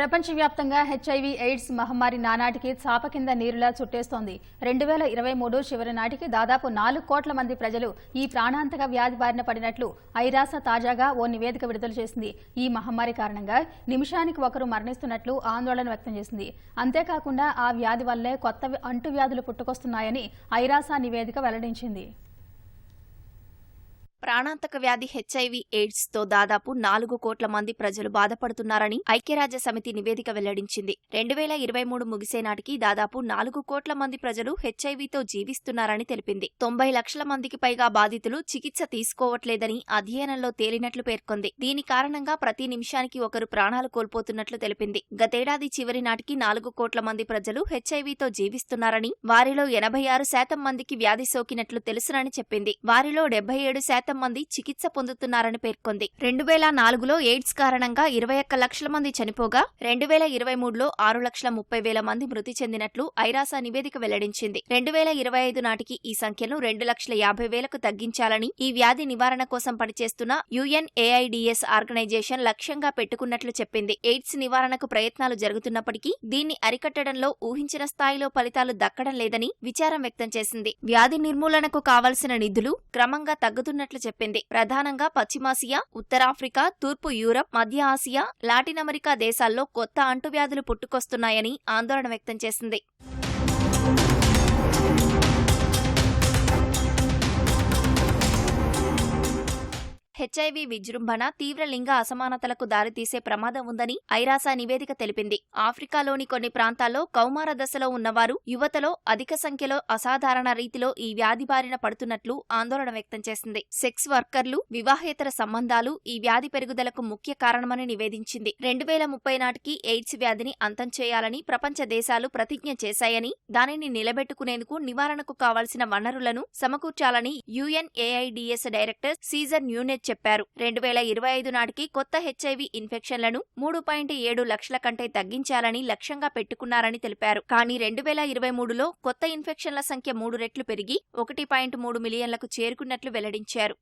ప్రపంచవ్యాప్తంగా HIV AIDS మహమ్మారి నానాటికి చాప కింద నీరులా చుట్టేస్తోంది. రెండు వేల ఇరవై మూడు చివరి నాటికి దాదాపు నాలుగు కోట్ల మంది ప్రజలు ఈ ప్రాణాంతక వ్యాధి బారిన పడినట్లు ఐరాస తాజాగా ఓ నివేదిక విడుదల చేసింది. ఈ మహమ్మారి కారణంగా నిమిషానికి ఒకరు మరణిస్తున్నట్లు ఆందోళన వ్యక్తం చేసింది. అంతేకాకుండా ఆ వ్యాధి వల్లే కొత్త అంటువ్యాధులు పుట్టుకొస్తున్నాయని ఐరాస నివేదిక వెల్లడించింది. ప్రాణాంతక వ్యాధి హెచ్ఐవి ఎయిడ్స్తో దాదాపు నాలుగు కోట్ల మంది ప్రజలు బాధపడుతున్నారని ఐక్యరాజ్య సమితి నివేదిక వెల్లడించింది. రెండు వేల ఇరవై మూడు ముగిసే నాటికి దాదాపు నాలుగు కోట్ల మంది ప్రజలు హెచ్ఐవితో జీవిస్తున్నారని తెలిపింది. తొంభై లక్షల మందికి పైగా బాధితులు చికిత్స తీసుకోవట్లేదని అధ్యయనంలో తేలినట్లు పేర్కొంది. దీని కారణంగా ప్రతి నిమిషానికి ఒకరు ప్రాణాలు కోల్పోతున్నట్లు తెలిపింది. గతేడాది చివరి నాటికి నాలుగు కోట్ల మంది ప్రజలు హెచ్ఐవితో జీవిస్తున్నారని వారిలో ఎనభై ఆరు శాతం మందికి వ్యాధి సోకినట్లు తెలుసునని చెప్పింది. వారిలో డెబ్బై ఏడు శాతం మంది చికిత్స పొందుతున్నారని పేర్కొంది. రెండు వేల నాలుగులో ఎయిడ్స్ కారణంగా ఇరవై ఒక్క లక్షల మంది చనిపోగా రెండు వేల ఇరవై మూడులో ఆరు లక్షల ముప్పై వేల మంది మృతి చెందినట్లు ఐరాసా నివేదిక వెల్లడించింది. రెండు వేల ఇరవై ఐదు నాటికి ఈ సంఖ్యను రెండు లక్షల యాభై వేలకు తగ్గించాలని ఈ వ్యాధి నివారణ కోసం పనిచేస్తున్న యుఎన్ఏఐడిఎస్ ఆర్గనైజేషన్ లక్ష్యంగా పెట్టుకున్నట్లు చెప్పింది. ఎయిడ్స్ నివారణకు ప్రయత్నాలు జరుగుతున్నప్పటికీ దీన్ని అరికట్టడంలో ఊహించిన స్థాయిలో ఫలితాలు దక్కడం లేదని విచారం వ్యక్తం చేసింది. వ్యాధి నిర్మూలనకు కావలసిన నిధులు క్రమంగా తగ్గుతున్నట్లు చెప్పింది. ప్రధానంగా పశ్చిమాసియా ఉత్తరాఫ్రికా తూర్పు యూరప్ మధ్య ఆసియా లాటిన్ అమెరికా దేశాల్లో కొత్త అంటువ్యాధులు పుట్టుకొస్తున్నాయని ఆందోళన వ్యక్తం చేసింది. హెచ్ఐవి విజృంభణ తీవ్ర లింగ అసమానతలకు దారితీసే ప్రమాదం ఉందని ఐరాస నివేదిక తెలిపింది. ఆఫ్రికాలోని కొన్ని ప్రాంతాల్లో కౌమార దశలో ఉన్నవారు యువతలో అధిక సంఖ్యలో అసాధారణ రీతిలో ఈ వ్యాధి బారిన పడుతున్నట్లు ఆందోళన వ్యక్తం చేసింది. సెక్స్ వర్కర్లు వివాహేతర సంబంధాలు ఈ వ్యాధి పెరుగుదలకు ముఖ్య కారణమని నివేదించింది. రెండు వేల ముప్పై నాటికి ఎయిడ్స్ వ్యాధిని అంతం చేయాలని ప్రపంచ దేశాలు ప్రతిజ్ఞ చేశాయని దానిని నిలబెట్టుకునేందుకు నివారణకు కావాల్సిన వనరులను సమకూర్చాలని యుఎన్ఏఐడిఎస్ డైరెక్టర్ సీజర్ న్యూనెట్ చెప్పారు. రెండు వేల ఇరవై ఐదు నాటికి కొత్త హెచ్ఐవి ఇన్ఫెక్షన్లను మూడు పాయింట్ ఏడు లక్షల కంటే తగ్గించాలని లక్ష్యంగా పెట్టుకున్నారని తెలిపారు. కానీ రెండు వేల ఇరవై మూడులో కొత్త ఇన్ఫెక్షన్ల సంఖ్య మూడు రెట్లు పెరిగి ఒకటి పాయింట్ మూడు మిలియన్లకు చేరుకున్నట్లు వెల్లడించారు.